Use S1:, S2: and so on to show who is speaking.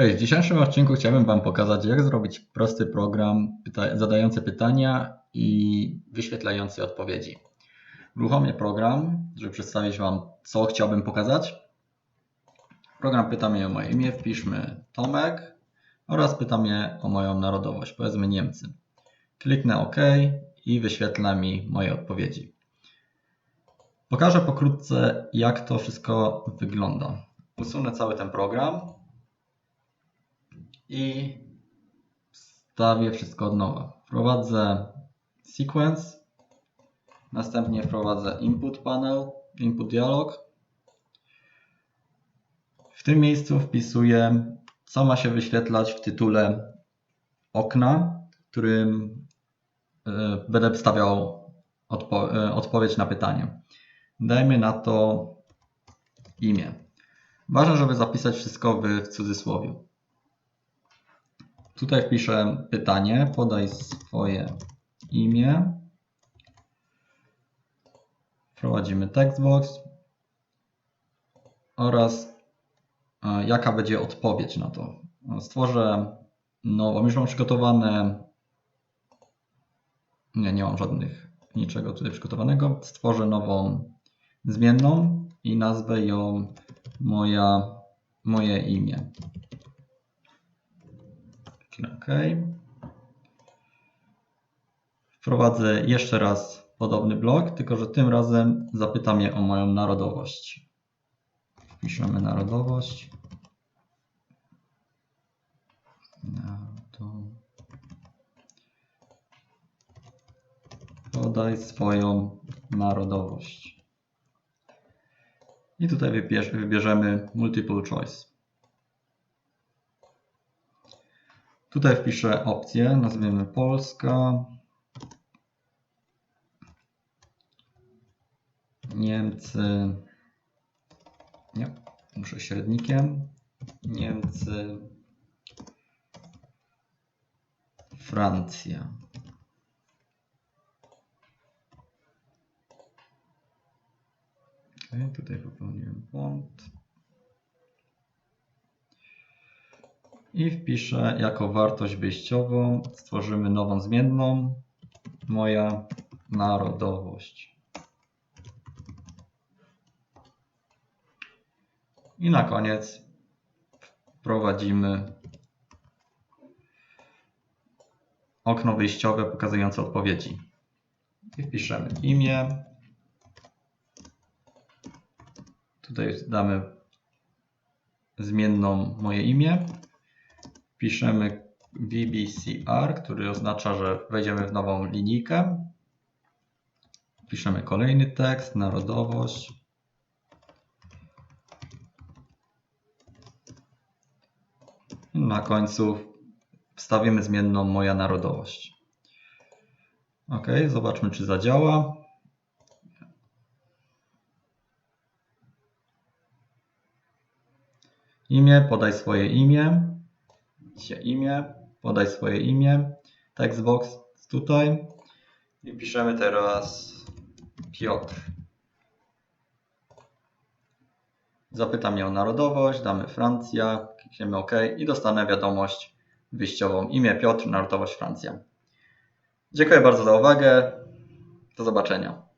S1: Cześć, w dzisiejszym odcinku chciałbym Wam pokazać, jak zrobić prosty program pyta zadający pytania i wyświetlający odpowiedzi. Uruchomię program, żeby przedstawić Wam, co chciałbym pokazać. Program pyta mnie o moje imię, wpiszmy Tomek oraz pyta mnie o moją narodowość, powiedzmy Niemcy. Kliknę OK i wyświetla mi moje odpowiedzi. Pokażę pokrótce, jak to wszystko wygląda. Usunę cały ten program i wstawię wszystko od nowa. Wprowadzę sequence, następnie wprowadzę input panel, input dialog. W tym miejscu wpisuję, co ma się wyświetlać w tytule okna, w którym e, będę wstawiał odpo e, odpowiedź na pytanie. Dajmy na to imię. Ważne, żeby zapisać wszystko w cudzysłowie. Tutaj wpiszę pytanie, podaj swoje imię. Wprowadzimy textbox oraz e, jaka będzie odpowiedź na to. Stworzę nową, już mam przygotowane, nie, nie mam żadnych, niczego tutaj przygotowanego. Stworzę nową zmienną i nazwę ją moja, moje imię. OK. Wprowadzę jeszcze raz podobny blok, tylko że tym razem zapyta mnie o moją narodowość. Wpiszemy narodowość. Podaj swoją narodowość. I tutaj wybierz, wybierzemy multiple choice. Tutaj wpiszę opcję, nazwiemy Polska, Niemcy, nie, muszę średnikiem, Niemcy, Francja. Okay, tutaj popełniłem błąd. I wpiszę jako wartość wyjściową, stworzymy nową zmienną, moja narodowość. I na koniec wprowadzimy okno wyjściowe pokazujące odpowiedzi. I wpiszemy imię. Tutaj damy zmienną moje imię piszemy VBCR, który oznacza, że wejdziemy w nową linijkę. Piszemy kolejny tekst, narodowość. Na końcu wstawimy zmienną moja narodowość. Ok, zobaczmy czy zadziała. Imię, podaj swoje imię się imię, podaj swoje imię, textbox tutaj i piszemy teraz Piotr. Zapyta mnie o narodowość, damy Francja, klikniemy OK i dostanę wiadomość wyjściową imię Piotr, narodowość Francja. Dziękuję bardzo za uwagę. Do zobaczenia.